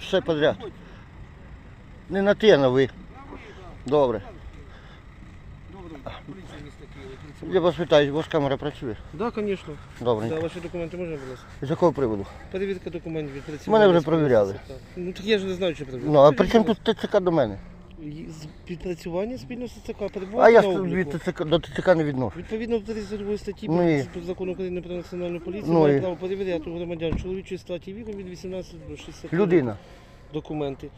Все подряд. Не на а на ви. Добре. Я вас питаю, у вас камера працює. Да, звісно. Добре. Да, ваші документи можна, будь ласка? З якого приводу? Перевірка документів від працівника. Мене вже перевіряли. Ну так я ж не знаю, що перевіряли. Ну, а при чому тут ТЦК до мене? Підпрацювання спільного ТЦК А я на обліку. від ТЦК, до ТЦК не відношу. Відповідно до 32 статті Ну і- про закону України про національну поліцію Ну має і- право перевіряти у громадян чоловічої статі віком від 18 до 60 Людина. документи.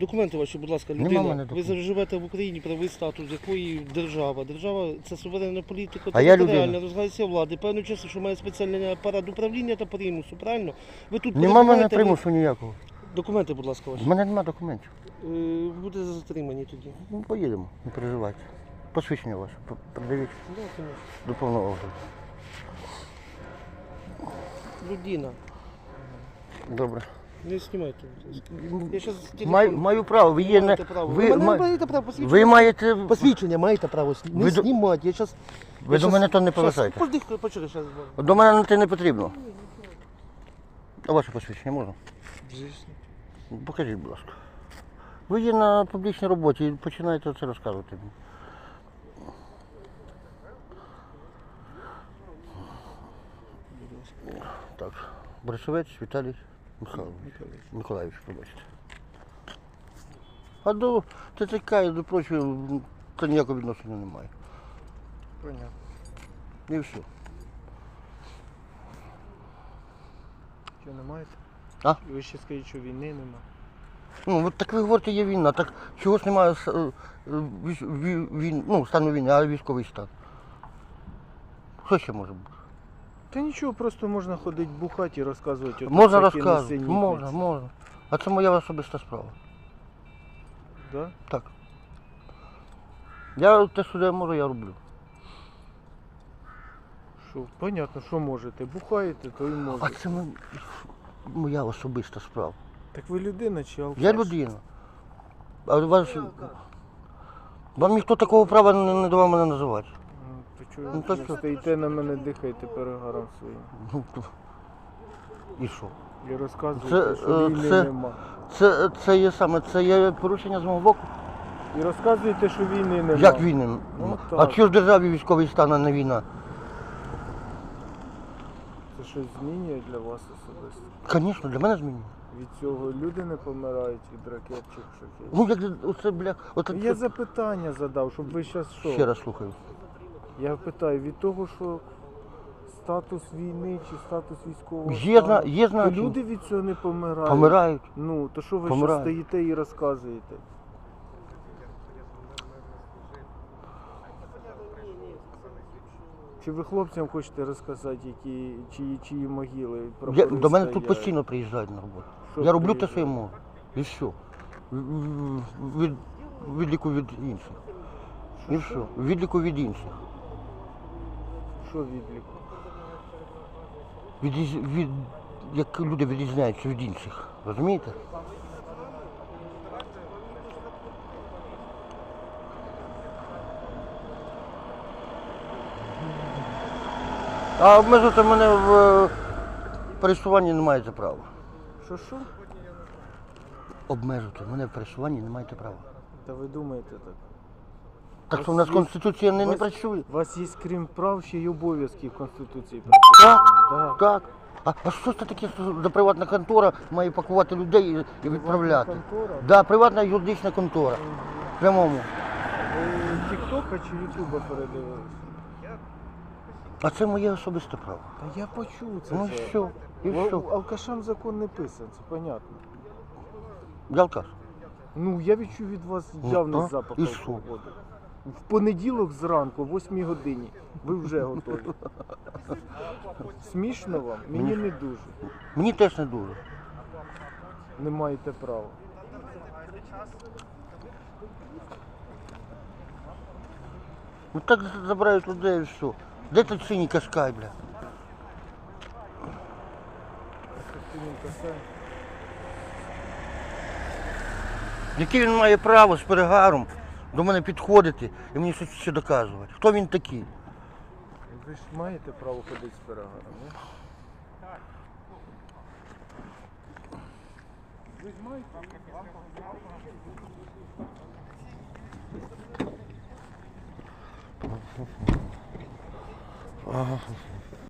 Документи ваші, будь ласка, Нема людина. в мене Ви документів. живете в Україні, правовий статус, якої держава. Держава це суверенна політика, А я територіальна людина. влади. Певно часу, що має спеціальний апарат управління та примусу, правильно? Ви тут Нема в мене перебуваєте, ви- примусу ніякого. Документи, будь ласка, ваші. В мене нема документів. Е, Буде затримані тоді. Ну, поїдемо, не переживайте. Посвідчення ваше. Придивіть Да, до повного огляду. Людина. Добре. Не знімайте. Я щас телефон- Маю, маю право, ви є не. Маєте право. Ви, мене ма- маєте право посвідчення. ви маєте. Посвідчення маєте право сні- не Ви до- знімати. Я щас... Ви до мене то не щас- поважаєте. Подих, почекай, зараз. До мене на те не потрібно. А ваше посвідчення можна? Покажіть, будь ласка. Ви є на публічній роботі і починаєте це розказувати. Так, Борисовець Віталій Михайлович. Миколаївич, пробачте. А до ТЦК і до прочого це ніякого відношення немає. Понятно. І все. Що не маєте? А? Ви ще скажіть, що війни нема. Ну, от так ви говорите, є війна, так чого ж немає с- е, ві- війн, ну, стану війни, а військовий стан? Що ще може бути? Та нічого, просто можна ходити бухати і розказувати. Можна всякі розказувати, несенітниці. можна, можна. А це моя особиста справа. Да? Так. Я те, що я можу, я роблю. Що, понятно, що можете. Бухаєте, то і А можете. це мо- моя особиста справа. Так ви людина чи алкаш? Я людина. А вас, вам ніхто такого права не, не давав мене називати. Ну, то чого Ну, ви то що? стоїте на мене, дихаєте перегаром своїм. Ну, то- І що? І розказуєте, Це, що е, війни це- нема. Це, це є саме, це є порушення з мого боку. І розказуєте, що війни нема. Як війни? Ну, а так. чого ж в державі військовий стан, а не війна? Це щось змінює для вас особисто. Звісно, для мене змінює. Від цього люди не помирають від ракет чи. Ну як оце, бля, оце, Я запитання задав, щоб ви зараз що? ще раз слухаю. Я питаю, від того, що статус війни чи статус військового Є, стану, є то значення. люди від цього не помирають. Помирають. Ну, то що ви Помирають. стоїте і розказуєте? Чи ви хлопцям хочете розказати, які, чиї, чиї могили Я, прапори до мене тут стоять? постійно приїжджають на роботу. Я роблю те, що я можу. І все. Від, відліку від інших. І все. Відліку від інших. Що відліку? Від, від, як люди відрізняються від інших. Розумієте? А обмежувати мене в е, пересуванні не маєте права. Що що? Обмежувати мене в пересуванні не маєте права. Та ви думаєте так? Так що у нас Конституція не, не Вас- працює. У вас є крім прав ще й обов'язки в Конституції. Так, Да. так. А, а що це таке, що за приватна контора має пакувати людей і, і відправляти? контора? Да, приватна юридична контора. В прямому. Ви Тіктока чи Ютуба передивилися? А це моє особисте право. Та я почув це. Ну все. що? І Ва- що? Алкашам закон не писан, це понятно. Я алкаш. Ну, я відчув від вас Ну, явний так. запах І що? алкоголю. В понеділок зранку, о 8 годині, ви вже готові. Смішно вам? Мені не дуже. Мені теж не дуже. Не маєте права. Ну так забирають людей і все. Де тут синій кашкай, бля? Яке він має право з перегаром до мене підходити і мені щось ще доказувати? Хто він такий? Ви ж маєте право ходити з перегаром, ні? Ви ж маєте? Ага.